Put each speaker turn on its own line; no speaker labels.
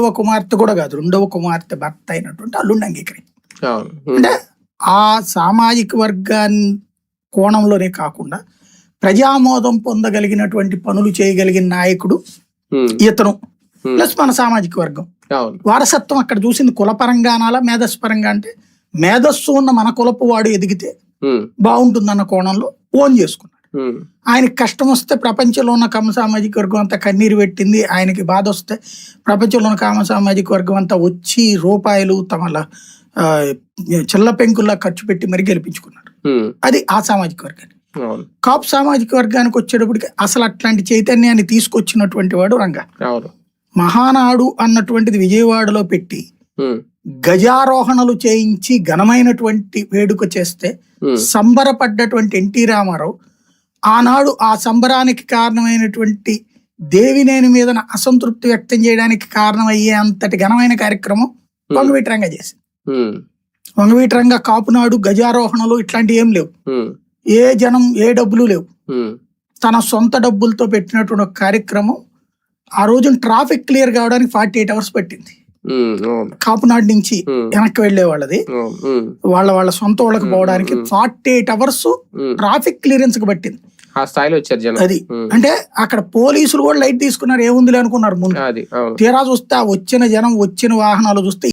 రెండవ కుమార్తె కూడా కాదు రెండవ కుమార్తె భర్త అయినటువంటి అల్లుండి అంగీకరి అంటే ఆ సామాజిక వర్గాన్ని కోణంలోనే కాకుండా ప్రజామోదం పొందగలిగినటువంటి పనులు చేయగలిగిన నాయకుడు ఇతను ప్లస్ మన సామాజిక వర్గం. వారసత్వం అక్కడ చూసింది కులపరంగా అనాలా మేధస్సు పరంగా అంటే మేధస్సు ఉన్న మన కులపు వాడు ఎదిగితే బాగుంటుందన్న కోణంలో ఓన్ చేసుకున్నాడు. ఆయనకి కష్టం వస్తే ప్రపంచంలో ఉన్న కమ సామాజిక వర్గం అంతా కన్నీరు పెట్టింది ఆయనకి బాధ వస్తే ప్రపంచంలో ఉన్న కామ సామాజిక వర్గం అంతా వచ్చి రూపాయలు తమ చిల్ల పెంకుల్లా ఖర్చు పెట్టి మరి గెలిపించుకున్నారు.
ఉమ్,
అది ఆ సామాజిక వర్గాన్ని కాపు సామాజిక వర్గానికి వచ్చేటప్పటికి అసలు అట్లాంటి చైతన్యాన్ని తీసుకొచ్చినటువంటి వాడు రంగా. మహానాడు అన్నటువంటిది విజయవాడలో పెట్టి
ఉమ్,
గజారోహణలు చేయించి ఘనమైనటువంటి వేడుక చేస్తే సంబరపడ్డటువంటి ఎన్టీ రామారావు ఆనాడు ఆ సంబరానికి కారణమైనటువంటి దేవినేని మీద అసంతృప్తి వ్యక్తం చేయడానికి కారణమయ్యే అంతటి ఘనమైన కార్యక్రమం వంగవీటి చేసింది.
ఉమ్,
వంగవీటి రంగ కాపునాడు గజారోహణలు ఇట్లాంటివి ఏం లేవు. ఏ జనం ఏ డబ్బులు లేవు. తన సొంత డబ్బులతో పెట్టినటువంటి ఒక కార్యక్రమం ఆ రోజున ట్రాఫిక్ క్లియర్ కావడానికి ఫార్టీ ఎయిట్ అవర్స్ పట్టింది. కాపునాడు నుంచి వెనక్కి వెళ్ళే వాళ్ళది. వాళ్ళ వాళ్ళ సొంత వాళ్ళకి పోవడానికి ఫార్టీ ఎయిట్ అవర్స్ ట్రాఫిక్ క్లియరెన్స్కి పట్టింది.
ఆ స్థాయిలో వచ్చారు జనం.
అది. అంటే అక్కడ పోలీసులు కూడా లైట్ తీసుకున్నారు ఏముందిలే అనుకున్నారు ముందు. తీరా చూస్తే వచ్చిన జనం వచ్చిన వాహనాలు చూస్తే